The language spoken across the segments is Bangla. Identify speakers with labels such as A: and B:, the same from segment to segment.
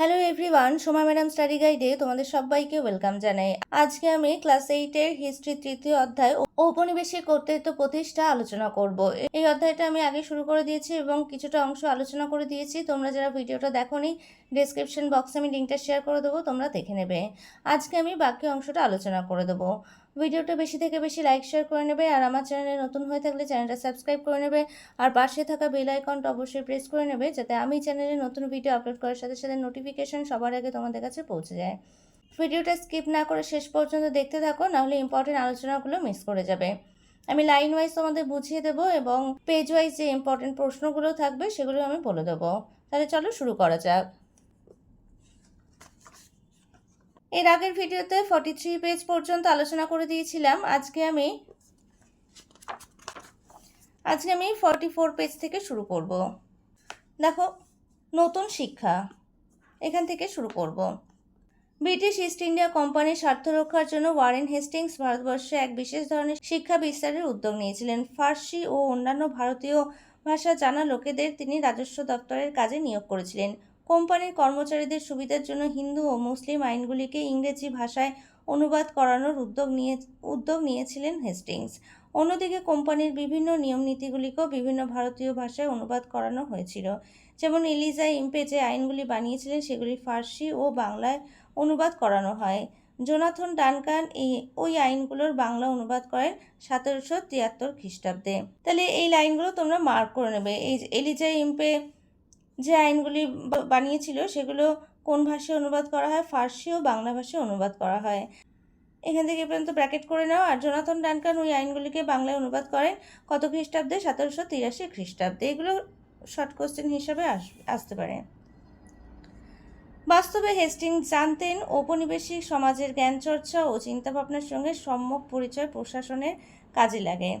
A: Hello everyone Soma madam study গাইডে তোমাদের সবাইকে ওয়েলকাম জানাই। আজকে আমি ক্লাস এইটের হিস্ট্রি তৃতীয় অধ্যায় ঔপনিবেশিক কর্তৃত্ব প্রতিষ্ঠা আলোচনা করব। এই অধ্যায়টা আমি আগে শুরু করে দিয়েছি এবং কিছুটা অংশ আলোচনা করে দিয়েছি। তোমরা যারা ভিডিওটা দেখোনি ডেসক্রিপশন বক্সে আমি লিঙ্কটা শেয়ার করে দেবো, তোমরা দেখে নেবে। আজকে আমি বাকি অংশটা আলোচনা করে দেবো। ভিডিওটা বেশি থেকে বেশি লাইক শেয়ার করে নেবে আর আমার চ্যানেলে নতুন হয়ে থাকলে চ্যানেলটা সাবস্ক্রাইব করে নেবে। আর পাশে থাকা বেল আইকনটা অবশ্যই প্রেস করে নেবে যাতে আমি চ্যানেলে নতুন ভিডিও আপলোড করার সাথে সাথে নোটিফিকেশন সবার আগে তোমাদের কাছে পৌঁছে যায়। ভিডিওটা স্কিপ না করে শেষ পর্যন্ত দেখতে থাকো, নাহলে ইম্পর্টেন্ট আলোচনাগুলো মিস করে যাবে। আমি লাইন ওয়াইজ তোমাদের বুঝিয়ে দেবো এবং পেজ ওয়াইজ যে ইম্পর্টেন্ট প্রশ্নগুলো থাকবে সেগুলো আমি বলে দেবো। তাহলে চলো শুরু করা যাক। এর আগের ভিডিওতে ফর্টি থ্রি পেজ পর্যন্ত আলোচনা করে দিয়েছিলাম। আজকে আমি আজকে আমি ফর্টি ফোর পেজ থেকে শুরু করব। দেখো, নতুন শিক্ষা, এখান থেকে শুরু করব। ব্রিটিশ ইস্ট ইন্ডিয়া কোম্পানির স্বার্থ রক্ষার জন্য ওয়ারেন হেস্টিংস ভারতবর্ষে এক বিশেষ ধরনের শিক্ষা বিস্তারের উদ্যোগ নিয়েছিলেন। ফার্সি ও অন্যান্য ভারতীয় ভাষা জানা লোকেদের তিনি রাজস্ব দপ্তরের কাজে নিয়োগ করেছিলেন। কোম্পানির কর্মচারীদের সুবিধার জন্য হিন্দু ও মুসলিম আইনগুলিকে ইংরেজি ভাষায় অনুবাদ করানোর উদ্যোগ নিয়ে, উদ্যোগ নিয়েছিলেন হেস্টিংস। অন্যদিকে কোম্পানির বিভিন্ন নিয়ম নীতিগুলিকেও বিভিন্ন ভারতীয় ভাষায় অনুবাদ করানো হয়েছিল। যেমন এলিজা ইম্পে যে আইনগুলি বানিয়েছিলেন, সেগুলি ফার্সি ও বাংলায় অনুবাদ করানো হয়। জোনাথন ডানকান এই, ওই আইনগুলোর বাংলা অনুবাদ করেন সতেরোশো তিয়াত্তর খ্রিস্টাব্দে। তাহলে এই লাইনগুলো তোমরা মার্ক করে নেবে। এই এলিজা ইম্পে যে আইনগুলি বানিয়েছিল সেগুলো কোন ভাষায় অনুবাদ করা হয়? ফার্সি ও বাংলা ভাষায় অনুবাদ করা হয়। এখান থেকে পর্যন্ত ব্র্যাকেট করে নাও। আর জোনাথন ডানকান ওই আইনগুলিকে বাংলায় অনুবাদ করেন কত খ্রিস্টাব্দে? সতেরোশো তিরাশি খ্রিস্টাব্দে। এগুলো শর্ট কোশ্চেন হিসাবে আস, আসতে পারে। বাস্তবে হেস্টিং জানতেন ঔপনিবেশিক সমাজের জ্ঞান চর্চা ও চিন্তাভাবনার সঙ্গে সম্যক পরিচয় প্রশাসনের কাজে লাগে।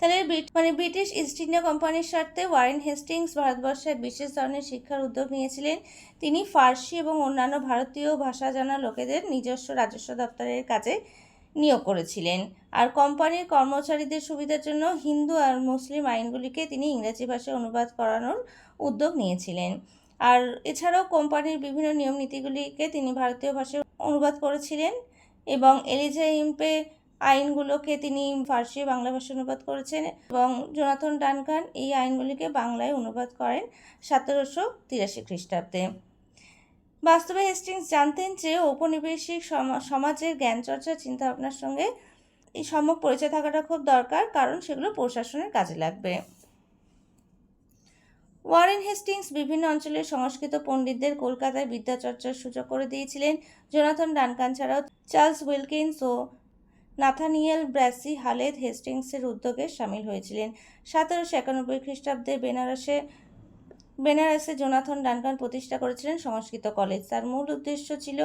A: তাহলে মানে ব্রিটিশ ইস্ট ইন্ডিয়া কোম্পানির স্বার্থে ওয়ারেন হেস্টিংস ভারতবর্ষে বিশেষ ধরনের শিক্ষার উদ্যোগ নিয়েছিলেন। তিনি ফার্সি এবং অন্যান্য ভারতীয় ভাষা জানা লোকেদের নিজস্ব রাজস্ব দপ্তরের কাজে নিয়োগ করেছিলেন। আর কোম্পানির কর্মচারীদের সুবিধার জন্য হিন্দু আর মুসলিম আইনগুলিকে তিনি ইংরেজি ভাষায় অনুবাদ করানোর উদ্যোগ নিয়েছিলেন। আর এছাড়াও কোম্পানির বিভিন্ন নিয়ম নীতিগুলিকে তিনি ভারতীয় ভাষায় অনুবাদ করেছিলেন এবং এলিজা ইম্পে আইনগুলোকে তিনি ফার্সি বাংলা ভাষায় অনুবাদ করেছেন এবং জোনাথন ডানকান এই আইনগুলিকে বাংলায় অনুবাদ করেন সতেরোশো তিরাশি খ্রিস্টাব্দে। বাস্তবে হেস্টিংস জানতেন যে ঔপনিবেশিক সমা- সমাজের জ্ঞান চর্চা চিন্তাভাবনার সঙ্গে এই সম্যক পরিচয় থাকাটা খুব দরকার, কারণ সেগুলো প্রশাসনের কাজে লাগবে। ওয়ারেন হেস্টিংস বিভিন্ন অঞ্চলের সংস্কৃত পণ্ডিতদের কলকাতায় বিদ্যাচর্চার সুযোগ করে দিয়েছিলেন। জোনাথন ডানকান ছাড়াও চার্লস উইলকিন্স ও নাথানিয়েল ব্র্যাসি হালেদ হেস্টিংসের উদ্যোগে সামিল হয়েছিলেন। সতেরোশো একানব্বই খ্রিস্টাব্দে বেনারসে বেনারসে জোনাথন ডানকান প্রতিষ্ঠা করেছিলেন সংস্কৃত কলেজ। তার মূল উদ্দেশ্য ছিল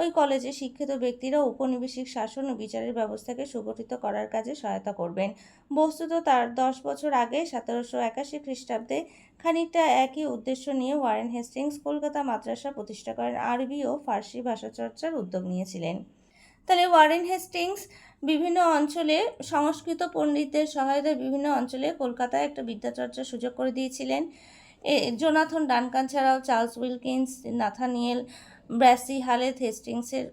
A: ওই কলেজে শিক্ষিত ব্যক্তিরা ঔপনিবেশিক শাসন ও বিচারের ব্যবস্থাকে সুগঠিত করার কাজে সহায়তা করবেন। বস্তুত তার দশ বছর আগে সতেরোশো একাশি খ্রিস্টাব্দে খানিকটা একই উদ্দেশ্য নিয়ে ওয়ারেন হেস্টিংস কলকাতা মাদ্রাসা প্রতিষ্ঠা করেন। আরবি ও ফার্সি ভাষা চর্চার উদ্যোগ নিয়েছিলেন। তাহলে ওয়ারেন হেস্টিংস বিভিন্ন অঞ্চলে সংস্কৃত পণ্ডিতদের সহায়তায় বিভিন্ন অঞ্চলে কলকাতায় একটা বিদ্যাচর্চার সুযোগ করে দিয়েছিলেন। এ, জোনাথন ডানকান ছাড়াও Charles Wilkins, Nathaniel, Brassey Halhed হেস্টিংসের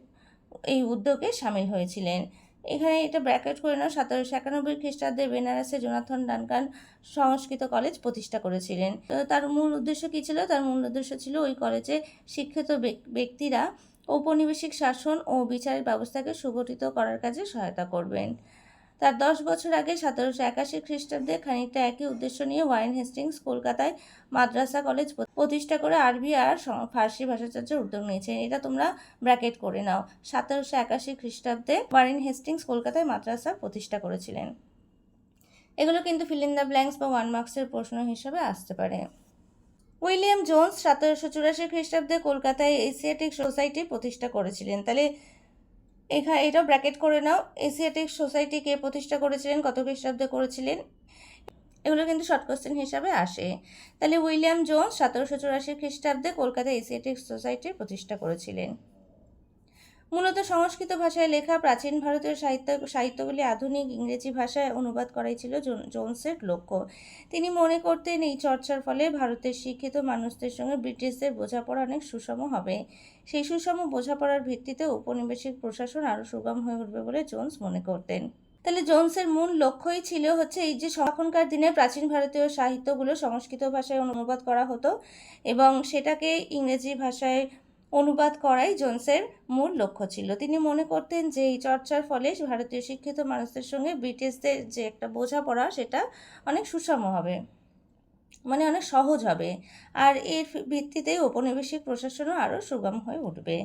A: এই উদ্যোগে সামিল হয়েছিলেন। এখানে এটা ব্র্যাকেট করে নাও, সতেরোশো একানব্বই খ্রিস্টাব্দে বেনারসে জোনাথন ডানকান সংস্কৃত কলেজ প্রতিষ্ঠা করেছিলেন। তার মূল উদ্দেশ্য কী ছিল? তার মূল উদ্দেশ্য ছিল ওই কলেজে শিক্ষিত ব্যক- ব্যক্তিরা ঔপনিবেশিক শাসন ও বিচারের ব্যবস্থাকে সুগঠিত করার কাজে সহায়তা করবেন। তার দশ বছর আগে সতেরোশো একাশি খ্রিস্টাব্দে খানিকটা একই উদ্দেশ্য নিয়ে ওয়ারেন হেস্টিংস কলকাতায় মাদ্রাসা কলেজ প্রতিষ্ঠা করে আরবি আর ফার্সি ভাষাচর্চার উদ্যোগ নিয়েছেন। এটা তোমরা ব্র্যাকেট করে নাও। সতেরোশো একাশি খ্রিস্টাব্দে ওয়ারেন হেস্টিংস কলকাতায় মাদ্রাসা প্রতিষ্ঠা করেছিলেন। এগুলো কিন্তু ফিল ইন দ্য ব্ল্যাঙ্কস বা ওয়ান মার্কসের প্রশ্ন হিসেবে আসতে পারে। উইলিয়াম জোন্স সতেরোশো চুরাশি খ্রিস্টাব্দে কলকাতায় এশিয়াটিক সোসাইটি প্রতিষ্ঠা করেছিলেন। তাহলে এখানে এটাও ব্র্যাকেট করে নাও। এশিয়াটিক সোসাইটি কে প্রতিষ্ঠা করেছিলেন, কত খ্রিস্টাব্দে করেছিলেন? এগুলো কিন্তু শর্ট কোয়েশ্চেন হিসাবে আসে। তাহলে উইলিয়াম জোন্স সতেরোশো চুরাশি খ্রিস্টাব্দে কলকাতায় এশিয়াটিক সোসাইটির প্রতিষ্ঠা করেছিলেন। মূলত সংস্কৃত ভাষায় লেখা প্রাচীন ভারতীয় সাহিত্য, সাহিত্যগুলি আধুনিক ইংরেজি ভাষায় অনুবাদ করাই ছিল জোন- জোনসের লক্ষ্য। তিনি মনে করতেন এই চর্চার ফলে ভারতের শিক্ষিত মানুষদের সঙ্গে ব্রিটিশদের বোঝাপড়া অনেক সুষম হবে। সেই সুষম বোঝাপড়ার ভিত্তিতে ঔপনিবেশিক প্রশাসন আরও সুগম হয়ে উঠবে বলে জোন্স মনে করতেন। তাহলে জোন্সের মূল লক্ষ্যই ছিল হচ্ছে এই যে এখনকার দিনে প্রাচীন ভারতীয় সাহিত্যগুলো সংস্কৃত ভাষায় অনুবাদ করা হতো এবং সেটাকে ইংরেজি ভাষায় অনুবাদ করাই জোন্সের মূল লক্ষ্য ছিল। তিনি মনে করতেন যে এই চর্চার ফলে ভারতীয় শিক্ষিত মানুষদের সঙ্গে ব্রিটিশদের যে একটা বোঝাপড়া, সেটা অনেক সুষম হবে মানে অনেক সহজ হবে। আর এর ভিত্তিতে ঔপনিবেশিক প্রশাসনও আরও সুগম হয়ে উঠবে।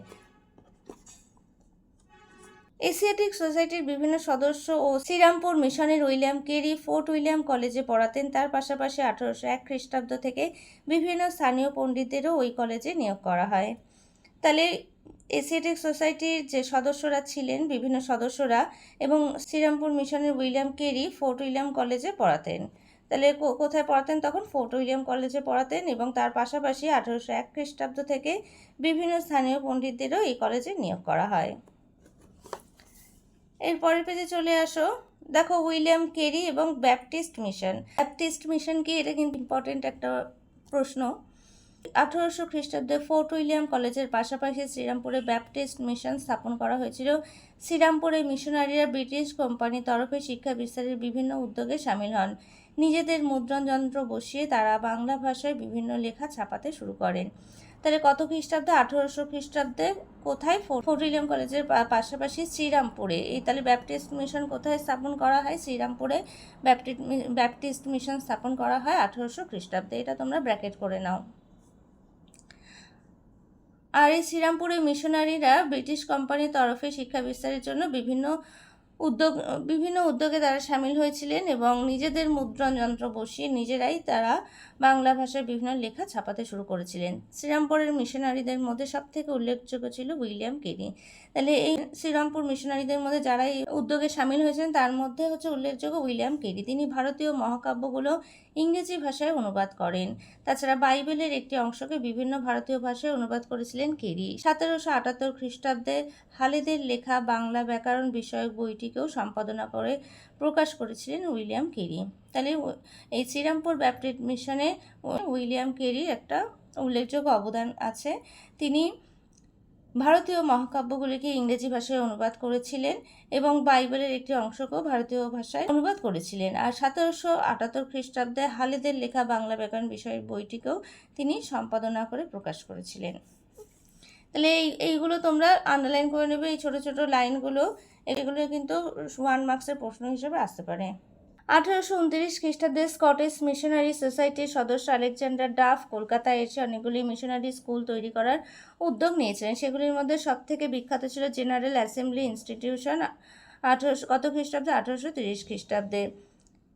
A: এশিয়াটিক সোসাইটির বিভিন্ন সদস্য ও শ্রীরামপুর মিশনের উইলিয়াম কেরি ফোর্ট উইলিয়াম কলেজে পড়াতেন। তার পাশাপাশি আঠারোশো এক খ্রিস্টাব্দ থেকে বিভিন্ন স্থানীয় পণ্ডিতদেরও ওই কলেজে নিয়োগ করা হয়। তাহলে এশিয়াটিক সোসাইটির যে সদস্যরা ছিলেন, বিভিন্ন সদস্যরা এবং শ্রীরামপুর মিশনের উইলিয়াম কেরি ফোর্ট উইলিয়াম কলেজে পড়াতেন। তাহলে কোথায় পড়াতেন? তখন ফোর্ট উইলিয়াম কলেজে পড়াতেন এবং তার পাশাপাশি আঠারোশো এক খ্রিস্টাব্দ থেকে বিভিন্ন স্থানীয় পণ্ডিতদেরও এই কলেজে নিয়োগ করা হয়। এর পরের পেজে চলে আসো। দেখো উইলিয়াম কেরি এবং ব্যাপটিস্ট মিশন। ব্যাপটিস্ট মিশন কি? এটা কিন্তু ইম্পর্টেন্ট একটা প্রশ্ন। আঠারোশো খ্রিস্টাব্দে ফোর্ট উইলিয়াম কলেজের পাশাপাশি শ্রীরামপুরে ব্যাপটিস্ট মিশন স্থাপন করা হয়েছিল। শ্রীরামপুরে মিশনারিরা ব্রিটিশ কোম্পানির তরফে শিক্ষা বিস্তারের বিভিন্ন উদ্যোগে সামিল হন। নিজেদের মুদ্রণ যন্ত্র বসিয়ে তারা বাংলা ভাষায় বিভিন্ন লেখা ছাপাতে শুরু করেন। তাহলে কত খ্রিস্টাব্দে? আঠারোশো খ্রিস্টাব্দে কোথায় ফোর্ট উইলিয়াম কলেজের পাশাপাশি শ্রীরামপুরে? এই তাহলে ব্যাপটিস্ট মিশন কোথায় স্থাপন করা হয়? শ্রীরামপুরে ব্যাপটিস্ট ব্যাপটিস্ট মিশন স্থাপন করা হয় আঠারোশো খ্রিস্টাব্দে। এটা তোমরা ব্র্যাকেট করে নাও। আর এই শ্রীরামপুরের মিশনারিরা ব্রিটিশ কোম্পানির তরফে শিক্ষা বিস্তারের জন্য বিভিন্ন উদ্যোগ, বিভিন্ন উদ্যোগে তারা সামিল হয়েছিলেন এবং নিজেদের মুদ্রণ যন্ত্র বসিয়ে নিজেরাই তারা বাংলা ভাষায় বিভিন্ন লেখা ছাপাতে শুরু করেছিলেন। শ্রীরামপুরের মিশনারিদের মধ্যে সবথেকে উল্লেখযোগ্য ছিল উইলিয়াম কেরি। তাহলে এই শ্রীরামপুর মিশনারিদের মধ্যে যারা এই উদ্যোগে সামিল হয়েছেন, তার মধ্যে হচ্ছে উল্লেখযোগ্য উইলিয়াম কেরি। তিনি ভারতীয় মহাকাব্যগুলো ইংরেজি ভাষায় অনুবাদ করেন। তাছাড়া বাইবেলের একটি অংশকে বিভিন্ন ভারতীয় ভাষায় অনুবাদ করেছিলেন কেরি। সতেরোশো আটাত্তর খ্রিস্টাব্দে হালেদের লেখা বাংলা ব্যাকরণ বিষয়ক বইটিকেও সম্পাদনা করে প্রকাশ করেছিলেন উইলিয়াম কেরি। তাহলে এই শ্রীরামপুর ব্যাপটিস্ট মিশনে উইলিয়াম কেরির একটা উল্লেখযোগ্য অবদান আছে। তিনি ভারতীয় মহাকাব্যগুলিকে ইংরেজি ভাষায় অনুবাদ করেছিলেন এবং বাইবেলের একটি অংশকেও ভারতীয় ভাষায় অনুবাদ করেছিলেন। আর সতেরোশো আটাত্তর খ্রিস্টাব্দে হালেদের লেখা বাংলা ব্যাকরণ বিষয়ের বইটিকেও তিনি সম্পাদনা করে প্রকাশ করেছিলেন। তাহলে এই, এইগুলো তোমরা আন্ডারলাইন করে নেবে, এই ছোটো ছোটো লাইনগুলো এগুলো কিন্তু ওয়ান মার্কসের প্রশ্ন হিসেবে আসতে পারে। আঠারোশো উনত্রিশ খ্রিস্টাব্দে স্কটিশ মিশনারি সোসাইটির সদস্য আলেকজান্ডার ডাফ কলকাতায় এসে অনেকগুলি মিশনারি স্কুল তৈরি করার উদ্যোগ নিয়েছিলেন। সেগুলির মধ্যে সবথেকে বিখ্যাত ছিল জেনারেল অ্যাসেম্বলি ইনস্টিটিউশন আঠারোশো কত খ্রিস্টাব্দে আঠারোশো তিরিশ খ্রিস্টাব্দে।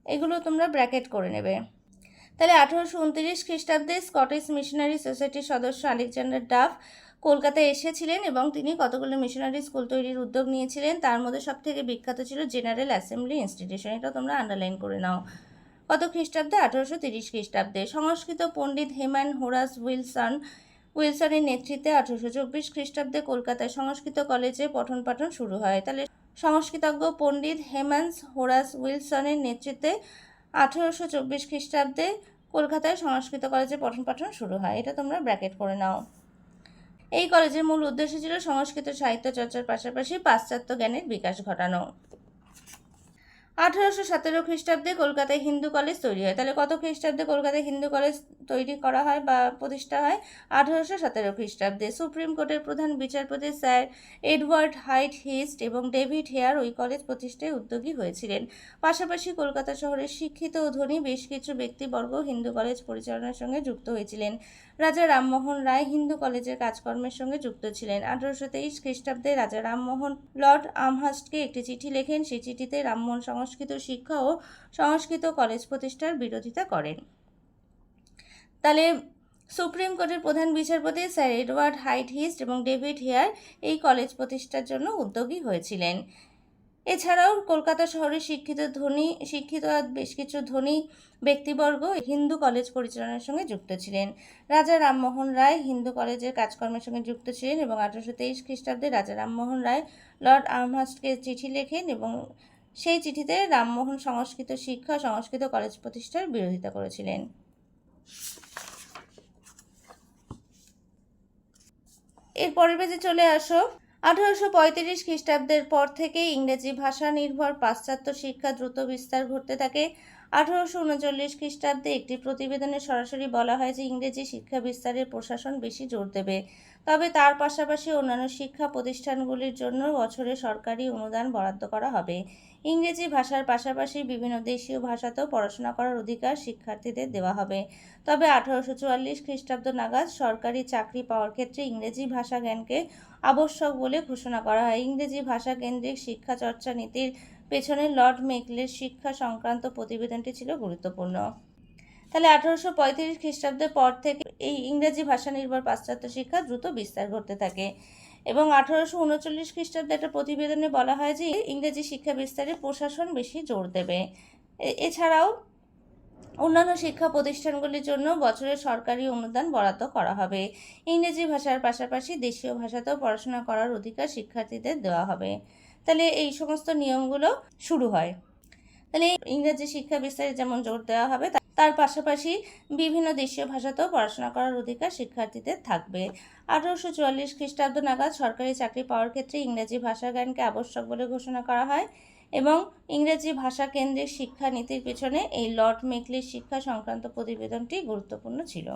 A: এগুলো তোমরা ব্র্যাকেট করে নেবে। তাহলে আঠারোশো উনত্রিশ খ্রিস্টাব্দে স্কটিশ মিশনারি সোসাইটির সদস্য আলেকজান্ডার ডাফ কলকাতায় এসেছিলেন এবং তিনি কতগুলো মিশনারি স্কুল তৈরির উদ্যোগ নিয়েছিলেন, তার মধ্যে সবথেকে বিখ্যাত ছিল জেনারেল অ্যাসেম্বলি ইনস্টিটিউশন এটা তোমরা আন্ডারলাইন করে নাও। কত খ্রিস্টাব্দে? আঠারোশো তিরিশ খ্রিস্টাব্দে। সংস্কৃত পণ্ডিত হেমান হোরাস উইলসন, উইলসনের নেতৃত্বে আঠারোশো চব্বিশ খ্রিস্টাব্দে কলকাতায় সংস্কৃত কলেজে পঠন পাঠন শুরু হয়। তাহলে সংস্কৃতজ্ঞ পণ্ডিত হেমান্স হোরাস উইলসনের নেতৃত্বে আঠারোশো চব্বিশ খ্রিস্টাব্দে কলকাতায় সংস্কৃত কলেজে পঠন পাঠন শুরু হয়। এটা তোমরা ব্র্যাকেট করে নাও। এই কলেজের মূল উদ্দেশ্য ছিল সংস্কৃত সাহিত্য চর্চার পাশাপাশি পাশ্চাত্য জ্ঞানের বিকাশ ঘটানো। আঠারোশো সতেরো খ্রিস্টাব্দে কলকাতায় হিন্দু কলেজ তৈরি হয়। তাহলে কত খ্রিস্টাব্দে কলকাতায় হিন্দু কলেজ তৈরি করা হয় বা প্রতিষ্ঠা হয়? আঠারোশো সতেরো খ্রিস্টাব্দে সুপ্রিম কোর্টের প্রধান বিচারপতি স্যার এডওয়ার্ড হাইট হিস্ট এবং ডেভিড হেয়ার ওই কলেজ প্রতিষ্ঠায় উদ্যোগী হয়েছিলেন। পাশাপাশি কলকাতা শহরের শিক্ষিত ও ধনী বেশ কিছু ব্যক্তিবর্গ হিন্দু কলেজ পরিচালনার সঙ্গে যুক্ত হয়েছিলেন। রাজা রামমোহন রায় হিন্দু কলেজের কাজকর্মের সঙ্গে যুক্ত ছিলেন। আঠারোশো তেইশ খ্রিস্টাব্দে রাজা রামমোহন লর্ড আমহাস্টকে একটি চিঠি লেখেন। সেই চিঠিতে রামমোহন সংস্কৃত শিক্ষা ও সংস্কৃত কলেজ প্রতিষ্ঠার বিরোধিতা করেন। তাহলে সুপ্রিম কোর্টের প্রধান বিচারপতি স্যার এডওয়ার্ড হাইট হিস্ট এবং ডেভিড হেয়ার এই কলেজ প্রতিষ্ঠার জন্য উদ্যোগী হয়েছিলেন। এছাড়াও কলকাতা শহরে শিক্ষিত ধনী, শিক্ষিত বেশ কিছু ধনী ব্যক্তিবর্গ হিন্দু কলেজ পরিচালনার সঙ্গে যুক্ত ছিলেন। রাজা রামমোহন রায় হিন্দু কলেজের কাজকর্মের সঙ্গে যুক্ত ছিলেন এবং আঠারোশো তেইশ খ্রিস্টাব্দে রাজা রামমোহন রায় লর্ড আর্মহাস্টকে চিঠি লেখেন এবং সেই চিঠিতে রামমোহন সংস্কৃত শিক্ষা, সংস্কৃত কলেজ প্রতিষ্ঠার বিরোধিতা করেছিলেন। এর পরের চলে আসো। আঠারোশো পঁয়ত্রিশ খ্রিস্টাব্দের পর থেকে ইংরেজি ভাষা নির্ভর পাশ্চাত্য শিক্ষা দ্রুত বিস্তার ঘটতে থাকে। আঠারোশো উনচল্লিশ খ্রিস্টাব্দে একটি প্রতিবেদনে সরাসরি বলা হয় যে, ইংরেজি শিক্ষা বিস্তারের প্রশাসন বেশি জোর দেবে। তবে তার পাশাপাশি অন্যান্য শিক্ষা প্রতিষ্ঠানগুলির জন্য বছরে সরকারি অনুদান বরাদ্দ করা হবে। ইংরেজি ভাষার পাশাপাশি বিভিন্ন দেশীয় ভাষাতেও পড়াশোনা করার অধিকার শিক্ষার্থীদের দেওয়া হবে। তবে আঠারোশো চুয়াল্লিশ খ্রিস্টাব্দ নাগাদ সরকারি চাকরি পাওয়ার ক্ষেত্রে ইংরেজি ভাষা জ্ঞানকে আবশ্যক বলে ঘোষণা করা হয়। ইংরেজি ভাষা কেন্দ্রিক শিক্ষা চর্চা নীতির পেছনে লর্ড মেকলের শিক্ষা সংক্রান্ত প্রতিবেদনটি ছিল গুরুত্বপূর্ণ। তাহলে আঠারোশো পঁয়ত্রিশ খ্রিস্টাব্দের পর থেকে এই ইংরেজি ভাষা নির্ভর পাশ্চাত্য শিক্ষা দ্রুত বিস্তার ঘটতে থাকে। এবং আঠারোশো উনচল্লিশ খ্রিস্টাব্দে একটা প্রতিবেদনে বলা হয় যে ইংরেজি শিক্ষা বিস্তারে প্রশাসন বেশি জোর দেবে। এছাড়াও অন্যান্য শিক্ষা প্রতিষ্ঠানগুলির জন্য বছরে সরকারি অনুদান বরাদ্দ করা হবে। ইংরেজি ভাষার পাশাপাশি দেশীয় ভাষাতেও পড়াশোনা করার অধিকার শিক্ষার্থীদের দেওয়া হবে। তাহলে এই সমস্ত নিয়মগুলো শুরু হয়। তাহলে ইংরেজি শিক্ষা বিস্তারে যেমন জোর দেওয়া হবে তার পাশাপাশি বিভিন্ন দেশীয় ভাষাতেও পড়াশোনা করার অধিকার শিক্ষার্থীদের থাকবে। আঠারোশো চুয়াল্লিশ খ্রিস্টাব্দ নাগাদ সরকারি চাকরি পাওয়ার ক্ষেত্রে ইংরেজি ভাষা জ্ঞানকে আবশ্যক বলে ঘোষণা করা হয় এবং ইংরেজি ভাষা কেন্দ্রিক শিক্ষা নীতির পেছনে এই লর্ড মেকলির শিক্ষা সংক্রান্ত প্রতিবেদনটি গুরুত্বপূর্ণ ছিল।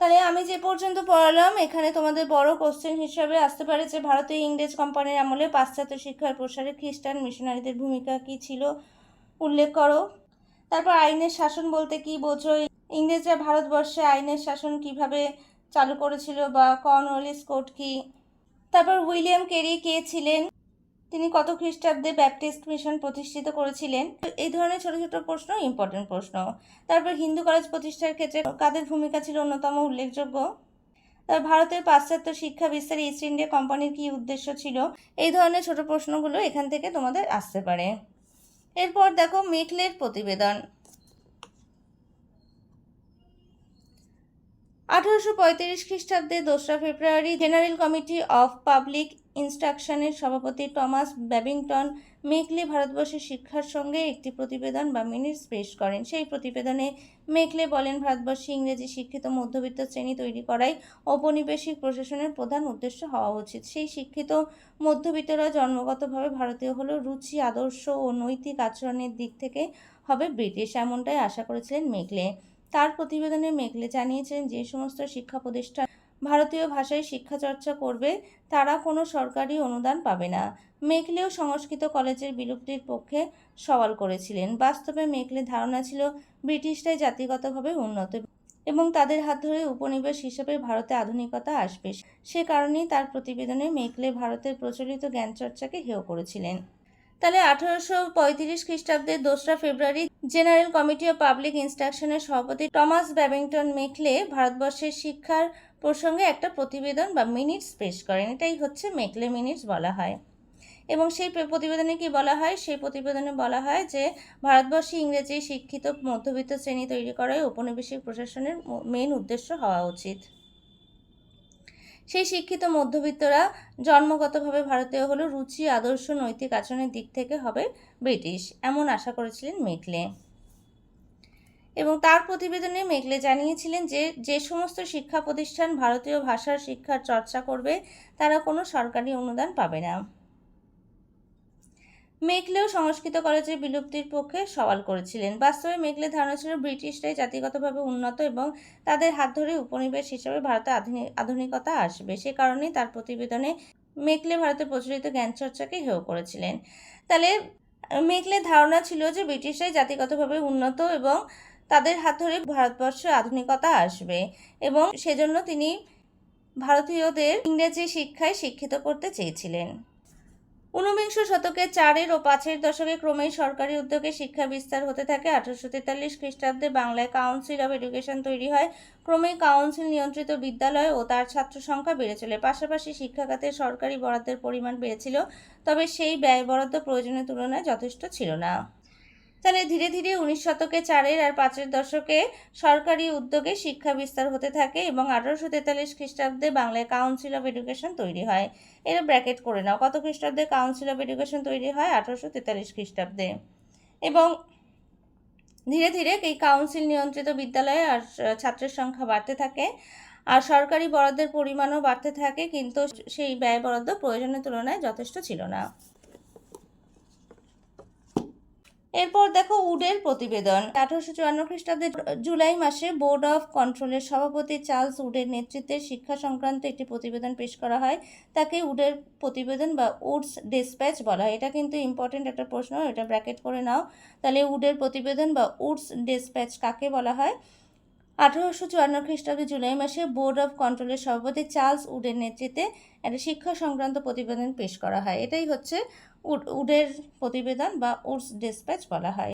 A: তাহলে আমি যে পর্যন্ত পড়ালাম, এখানে তোমাদের বড় কোশ্চেন হিসাবে আসতে পারে যে ভারতীয় ইংরেজ কোম্পানির আমলে পাশ্চাত্য শিক্ষার প্রসারে খ্রিস্টান মিশনারিদের ভূমিকা কী ছিল? উল্লেখ করো। তারপর আইনের শাসন বলতে কি বোঝো? ইংরেজরা ভারতবর্ষে আইনের শাসন কীভাবে চালু করেছিল বা কর্নওয়ালিস কোড কি? তারপর উইলিয়াম কেরি কে ছিলেন? তিনি কত খ্রিস্টাব্দে ব্যাপটিস্ট মিশন প্রতিষ্ঠিত করেছিলেন? এই ধরনের ছোট ছোট প্রশ্ন ইম্পর্টেন্ট প্রশ্ন। তারপর হিন্দু কলেজ প্রতিষ্ঠার ক্ষেত্রে কাদের ভূমিকা ছিল অন্যতম উল্লেখযোগ্য? তার ভারতের পাশ্চাত্য শিক্ষা বিস্তারে ইস্ট ইন্ডিয়া কোম্পানির কী উদ্দেশ্য ছিল? এই ধরনের ছোট প্রশ্নগুলো এখান থেকে তোমাদের আসতে পারে। এরপর দেখো মেকলের প্রতিবেদন। আঠারোশো পঁয়ত্রিশ খ্রিস্টাব্দে দোসরা February General Committee of Public ইনস্ট্রাকশনের সভাপতি টমাস ব্যাবিংটন মেকলে ভারতবর্ষের শিক্ষার সঙ্গে একটি প্রতিবেদন বা মিনিটস পেশ করেন। সেই প্রতিবেদনে মেকলে বলেন, ভারতবর্ষে ইংরেজি শিক্ষিত মধ্যবিত্ত শ্রেণি তৈরি করাই ঔপনিবেশিক প্রশাসনের প্রধান উদ্দেশ্য হওয়া উচিত। সেই শিক্ষিত মধ্যবিত্তরা জন্মগতভাবে ভারতীয় হলেও রুচি, আদর্শ ও নৈতিক আচরণের দিক থেকে হবে ব্রিটিশ, এমনটাই আশা করেছিলেন মেকলে। তার প্রতিবেদনে মেঘলে জানিয়েছেন, যে সমস্ত শিক্ষা প্রতিষ্ঠান ভারতীয় ভাষায় শিক্ষা চর্চা করবে, তারা কোনো সরকারি অনুদান পাবে না। মেঘলেও সংস্কৃত কলেজের বিলুপ্তির পক্ষে সওয়াল করেছিলেন। বাস্তবে মেঘলে ধারণা ছিল, ব্রিটিশরাই জাতিগতভাবে উন্নত এবং তাদের হাত ধরে উপনিবেশ হিসেবে ভারতে আধুনিকতা আসবে। সে কারণেই তার প্রতিবেদনে মেঘলে ভারতের প্রচলিত জ্ঞানচর্চাকে হেয় করেছিলেন। তাহলে আঠারোশো পঁয়ত্রিশ খ্রিস্টাব্দের দোসরা February General Committee of Public ইনস্ট্রাকশনের সভাপতি টমাস ব্যাবিংটন মেকলে ভারতবর্ষের শিক্ষার প্রসঙ্গে একটা প্রতিবেদন বা মিনিটস পেশ করেন। এটাই হচ্ছে মেকলে মিনিটস বলা হয়। এবং সেই প্রতিবেদনে কি বলা হয়? সেই প্রতিবেদনে বলা হয় যে, ভারতবর্ষে ইংরেজি শিক্ষিত মধ্যবিত্ত শ্রেণি তৈরি করাই ঔপনিবেশিক প্রশাসনের মেন উদ্দেশ্য হওয়া উচিত। সেই শিক্ষিত মধ্যবিত্তরা জন্মগতভাবে ভারতীয় হলো রুচি, আদর্শ, নৈতিক আচরণের দিক থেকে হবে ব্রিটিশ, এমন আশা করেছিলেন মেঘলে এবং তার প্রতিবেদনে মেঘলে জানিয়েছিলেন যে যে সমস্ত শিক্ষা প্রতিষ্ঠান ভারতীয় ভাষার শিক্ষার চর্চা করবে, তারা কোনো সরকারি অনুদান পাবে না। মেঘলেও সংস্কৃত কলেজের বিলুপ্তির পক্ষে সওয়াল করেছিলেন। বাস্তবে মেঘলে ধারণা ছিল ব্রিটিশরাই জাতিগতভাবে উন্নত এবং তাদের হাত ধরে উপনিবেশ হিসেবে ভারতে আধুনিক আধুনিকতা আসবে। সে কারণেই তার প্রতিবেদনে মেঘলে ভারতে প্রচলিত জ্ঞানচর্চাকে হেয় করেছিলেন। তাহলে মেঘলে ধারণা ছিল যে ব্রিটিশরাই জাতিগতভাবে উন্নত এবং তাদের হাত ধরে ভারতবর্ষে আধুনিকতা আসবে এবং সেজন্য তিনি ভারতীয়দের ইংরেজি শিক্ষায় শিক্ষিত করতে চেয়েছিলেন। ঊনবিংশ শতকে চারের ও পাঁচের দশকে ক্রমেই সরকারি উদ্যোগে শিক্ষা বিস্তার হতে থাকে। আঠারোশো তেতাল্লিশ খ্রিস্টাব্দে বাংলায় কাউন্সিল অব এডুকেশন তৈরি হয়। ক্রমেই কাউন্সিল নিয়ন্ত্রিত বিদ্যালয় ও তার ছাত্র সংখ্যা বেড়ে চলে। পাশাপাশি শিক্ষাখাতে সরকারি বরাদ্দের পরিমাণ বেড়েছিল, তবে সেই ব্যয় বরাদ্দ প্রয়োজনের তুলনায় যথেষ্ট ছিল না। তাহলে ধীরে ধীরে উনিশ শতকে চারের আর পাঁচের দশকে সরকারি উদ্যোগে শিক্ষা বিস্তার হতে থাকে এবং আঠারোশো তেতাল্লিশ খ্রিস্টাব্দে বাংলায় কাউন্সিল অফ এডুকেশন তৈরি হয়। এটা ব্র্যাকেট করে নাও, কত খ্রিস্টাব্দে কাউন্সিল অফ এডুকেশন তৈরি হয়? আঠারোশো তেতাল্লিশ খ্রিস্টাব্দে। এবং ধীরে ধীরে এই কাউন্সিল নিয়ন্ত্রিত বিদ্যালয়ে আর ছাত্রের সংখ্যা বাড়তে থাকে আর সরকারি বরাদ্দের পরিমাণও বাড়তে থাকে, কিন্তু সেই ব্যয় বরাদ্দ প্রয়োজনের তুলনায় যথেষ্ট ছিল না। এরপর দেখো উডের প্রতিবেদন। আঠারোশো চুয়ান্ন খ্রিস্টাব্দে জুলাই মাসে বোর্ড অফ কন্ট্রোলের সভাপতি চার্লস উডের নেতৃত্বে শিক্ষা সংক্রান্ত একটি প্রতিবেদন পেশ করা হয়। তাকে উডের প্রতিবেদন বা উডস ডিসপ্যাচ বলা হয়। এটা কিন্তু ইম্পর্টেন্ট একটা প্রশ্ন, এটা ব্র্যাকেট করে নাও। তাহলে উডের প্রতিবেদন বা উডস ডিসপ্যাচ কাকে বলা হয়? আঠারোশো চুয়ান্ন খ্রিস্টাব্দে জুলাই মাসে বোর্ড অফ কন্ট্রোলের সভাপতি চার্লস উডের নেতৃত্বে একটা শিক্ষা সংক্রান্ত প্রতিবেদন পেশ করা হয়। এটাই হচ্ছে উড উডের প্রতিবেদন বা উডস ডিসপ্যাচ বলা হয়।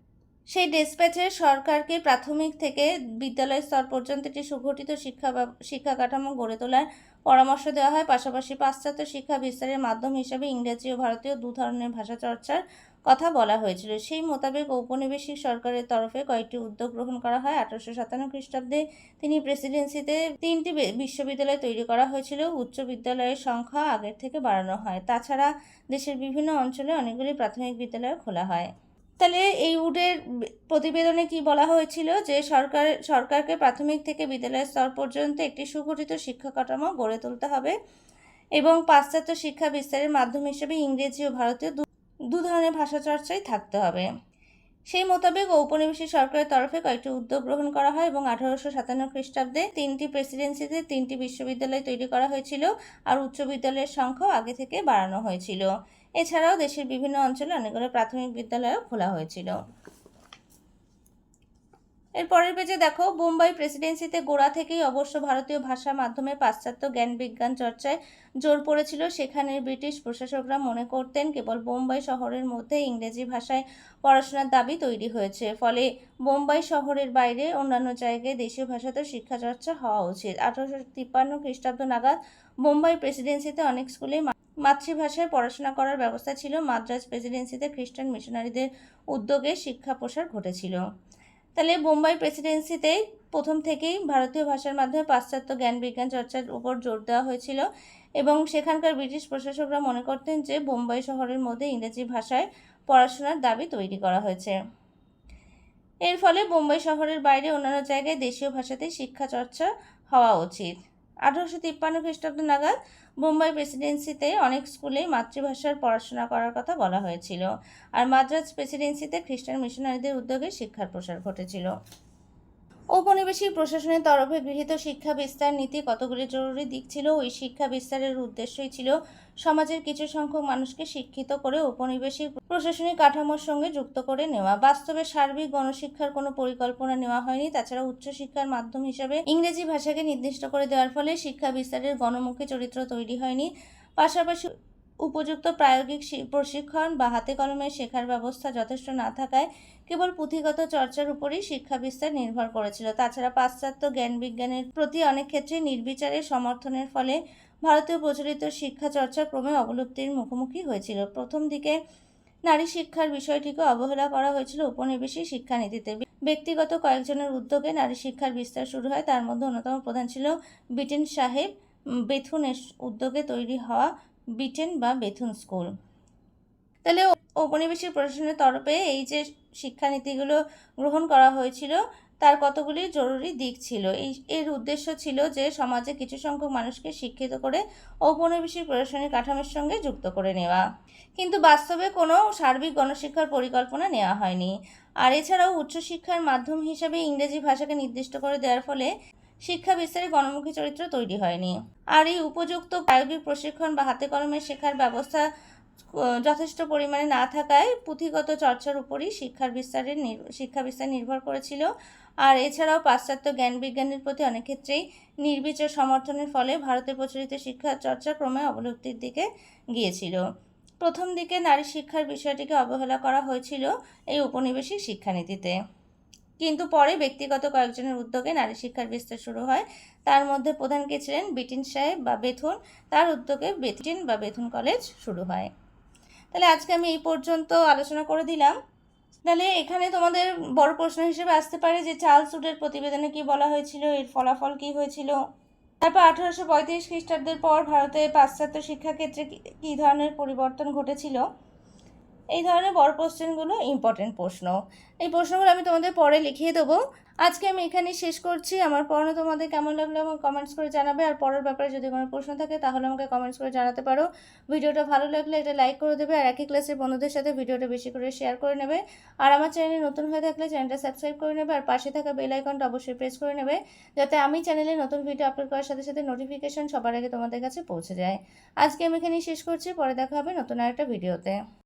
A: সেই ডেসপ্যাচে সরকারকে প্রাথমিক থেকে বিদ্যালয় স্তর পর্যন্ত একটি সুগঠিত শিক্ষা শিক্ষা কাঠামো গড়ে তোলার পরামর্শ দেওয়া হয়। পাশাপাশি পাশ্চাত্য শিক্ষা বিস্তারের মাধ্যম হিসেবে ইংরেজি ও ভারতীয় দু ধরনের ভাষা চর্চার কথা বলা হয়েছিল। সেই মোতাবেক ঔপনিবেশিক সরকারের তরফে কয়েকটি উদ্যোগ গ্রহণ করা হয়। আঠারোশো সাতান্ন খ্রিস্টাব্দে তিনি প্রেসিডেন্সিতে তিনটি বিশ্ববিদ্যালয় তৈরি করা হয়েছিল। উচ্চ বিদ্যালয়ের সংখ্যা আগের থেকে বাড়ানো হয়। তাছাড়া দেশের বিভিন্ন অঞ্চলে অনেকগুলি প্রাথমিক বিদ্যালয় খোলা হয়। তাহলে এই উডের প্রতিবেদনে কি বলা হয়েছিল যে সরকার, সরকারকে প্রাথমিক থেকে বিদ্যালয় স্তর পর্যন্ত একটি সুগঠিত শিক্ষা কাঠামো গড়ে তুলতে হবে এবং পাশ্চাত্য শিক্ষা বিস্তারের মাধ্যম হিসেবে ইংরেজি ও ভারতীয় দু- ধরনের ভাষা চর্চাই থাকতে হবে। সেই মোতাবেক ঔপনিবেশিক সরকারের তরফে কয়েকটি উদ্যোগ গ্রহণ করা হয় এবং আঠারোশো সাতান্ন খ্রিস্টাব্দে তিনটি প্রেসিডেন্সিতে তিনটি বিশ্ববিদ্যালয় তৈরি করা হয়েছিল আর উচ্চ বিদ্যালয়ের সংখ্যাও আগে থেকে বাড়ানো হয়েছিল। এছাড়াও দেশের বিভিন্ন অঞ্চলে অনেকগুলো প্রাথমিক বিদ্যালয়ও খোলা হয়েছিল। এর পরের পেজে দেখো, বোম্বাই প্রেসিডেন্সিতে গোড়া থেকেই অবশ্য ভারতীয় ভাষা মাধ্যমে পাশ্চাত্য জ্ঞান বিজ্ঞান চর্চায় জোর পড়েছিল। সেখানে ব্রিটিশ প্রশাসকরা মনে করতেন কেবল বোম্বাই শহরের মধ্যে ইংরেজি ভাষায় পড়াশোনার দাবি তৈরি হয়েছে। ফলে বোম্বাই শহরের বাইরে অন্যান্য জায়গায় দেশীয় ভাষাতে শিক্ষা চর্চা হওয়া উচিত। আঠারোশো তিপ্পান্ন খ্রিস্টাব্দ নাগাদ বোম্বাই প্রেসিডেন্সিতে অনেক স্কুলেই মাতৃভাষায় পড়াশোনা করার ব্যবস্থা ছিল। মাদ্রাজ প্রেসিডেন্সিতে খ্রিস্টান মিশনারিদের উদ্যোগে শিক্ষা প্রসার ঘটেছিল। তাহলে বোম্বাই প্রেসিডেন্সিতে প্রথম থেকেই ভারতীয় ভাষার মাধ্যমে পাশ্চাত্য জ্ঞান বিজ্ঞান চর্চার উপর জোর দেওয়া হয়েছিল এবং সেখানকার ব্রিটিশ প্রশাসকরা মনে করতেন যে বোম্বাই শহরের মধ্যে ইংরেজি ভাষায় পড়াশোনার দাবি তৈরি করা হয়েছে। এর ফলে বোম্বাই শহরের বাইরে অন্যান্য জায়গায় দেশীয় ভাষাতেই শিক্ষা চর্চা হওয়া উচিত। আঠারোশো তিপ্পান্ন খ্রিস্টাব্দ নাগাদ বোম্বাই প্রেসিডেন্সিতে অনেক স্কুলেই মাতৃভাষার পড়াশোনা করার কথা বলা হয়েছিল। আর মাদ্রাজ প্রেসিডেন্সিতে খ্রিস্টান মিশনারিদের উদ্যোগে শিক্ষার প্রসার ঘটেছিল। ঔপনিবেশিক প্রশাসনের তরফে গৃহীত শিক্ষা বিস্তার নীতি কতগুলি জরুরি দিক ছিল? ওই শিক্ষা বিস্তারের উদ্দেশ্যই ছিল সমাজের কিছু সংখ্যক মানুষকে শিক্ষিত করে ঔপনিবেশিক প্রশাসনিক কাঠামোর সঙ্গে যুক্ত করে নেওয়া। বাস্তবে সার্বিক গণশিক্ষার কোনো পরিকল্পনা নেওয়া হয়নি। তাছাড়া উচ্চশিক্ষার মাধ্যম হিসাবে ইংরেজি ভাষাকে নির্দিষ্ট করে দেওয়ার ফলে শিক্ষা বিস্তারের গণমুখী চরিত্র তৈরি হয়নি। পাশাপাশি উপযুক্ত প্রায়োগিক প্রশিক্ষণ বা হাতে কলমে শেখার ব্যবস্থা যথেষ্ট না থাকায় কেবল পুঁথিগত চর্চার উপরই শিক্ষা বিস্তার নির্ভর করেছিল। তাছাড়া পাশ্চাত্য জ্ঞান বিজ্ঞানের প্রতি অনেক ক্ষেত্রে নির্বিচারে সমর্থনের ফলে ভারতীয় প্রচলিত শিক্ষা চর্চা ক্রমে অবলুপ্তির মুখোমুখি হয়েছিল। প্রথম দিকে নারী শিক্ষার বিষয়টিকে অবহেলা করা হয়েছিল উপনিবেশিক শিক্ষানীতিতে। ব্যক্তিগত কয়েকজনের উদ্যোগে নারী শিক্ষার বিস্তার শুরু হয়। তার মধ্যে অন্যতম প্রধান ছিল বিটেন সাহেব। বেথুনের উদ্যোগে তৈরি হওয়া বিটেন বা বেথুন স্কুল। তাহলে ঔপনিবেশিক প্রশাসনের তরফে এই যে শিক্ষানীতিগুলো গ্রহণ করা হয়েছিল, তার কতগুলি জরুরি দিক ছিল? এই, এর উদ্দেশ্য ছিল যে সমাজে কিছু সংখ্যক মানুষকে শিক্ষিত করে ঔপনিবেশিক প্রশাসনিক কাঠামোর সঙ্গে যুক্ত করে নেওয়া। কিন্তু বাস্তবে কোনো সার্বিক গণশিক্ষার পরিকল্পনা নেওয়া হয়নি। আর এছাড়াও উচ্চশিক্ষার মাধ্যম হিসেবে ইংরেজি ভাষাকে নির্দিষ্ট করে দেওয়ার ফলে শিক্ষা বিস্তারে গণমুখী চরিত্র তৈরি হয়নি। আর এই উপযুক্ত প্রায়োগিক প্রশিক্ষণ বা হাতে কলমে শেখার ব্যবস্থা যথেষ্ট পরিমাণে না থাকায় পুঁথিগত চর্চার উপরই শিক্ষার বিস্তারের শিক্ষা বিস্তার নির্ভর করেছিল। আর এছাড়াও পাশ্চাত্য জ্ঞান বিজ্ঞানের প্রতি অনেক ক্ষেত্রেই নির্বিচার সমর্থনের ফলে ভারতে প্রচলিত শিক্ষা চর্চা ক্রমে অবলুপ্তির দিকে গিয়েছিল। প্রথম দিকে নারী শিক্ষার বিষয়টিকে অবহেলা করা হয়েছিল এই উপনিবেশিক শিক্ষানীতিতে। কিন্তু পরে ব্যক্তিগত কয়েকজনের উদ্যোগে নারী শিক্ষার বিস্তার শুরু হয়। তার মধ্যে প্রধান কে ছিলেন বিটিন সাহেব বা বেথুন। তার উদ্যোগে বেথিন বা বেথুন কলেজ শুরু হয়। তাহলে আজকে আমি এই পর্যন্ত আলোচনা করে দিলাম। তাহলে এখানে তোমাদের বড় প্রশ্ন হিসেবে আসতে পারে যে চার্লস উডের প্রতিবেদনে কি বলা হয়েছিল, এর ফলাফল কি হয়েছিল? তারপর আঠারোশো পঁয়ত্রিশ খ্রিস্টাব্দের পর ভারতে পাশ্চাত্য শিক্ষাক্ষেত্রে কী ধরনের পরিবর্তন ঘটেছিল? এই ধরনের বড় কোশ্চেনগুলো ইম্পর্টেন্ট প্রশ্ন। এই প্রশ্নগুলো আমি তোমাদের পরে লিখিয়ে দেবো। আজকে আমি এখানে শেষ করছি। আমার পড়ানো তোমাদের কেমন লাগল আমাকে কমেন্টস করে জানাবে। আর পরের ব্যাপারে যদি কোনো প্রশ্ন থাকে, তাহলে আমাকে কমেন্টস করে জানাতে পারো। ভিডিওটা ভালো লাগলে এটা লাইক করে দেবে। আর একই ক্লাসের বন্ধুদের সাথে ভিডিওটা বেশি করে শেয়ার করে নেবে। আর আমার চ্যানেলে নতুন হয়ে থাকলে চ্যানেলটা সাবস্ক্রাইব করে নেবে। আর পাশে থাকা বেল আইকনটা অবশ্যই প্রেস করে নেবে। যাতে আমি চ্যানেলে নতুন ভিডিও আপলোড করার সাথে সাথে নোটিফিকেশন সবার আগে তোমাদের কাছে পৌঁছে যায়। আজকে আমি এখানেই শেষ করছি। পরে দেখা হবে নতুন আরেকটা ভিডিওতে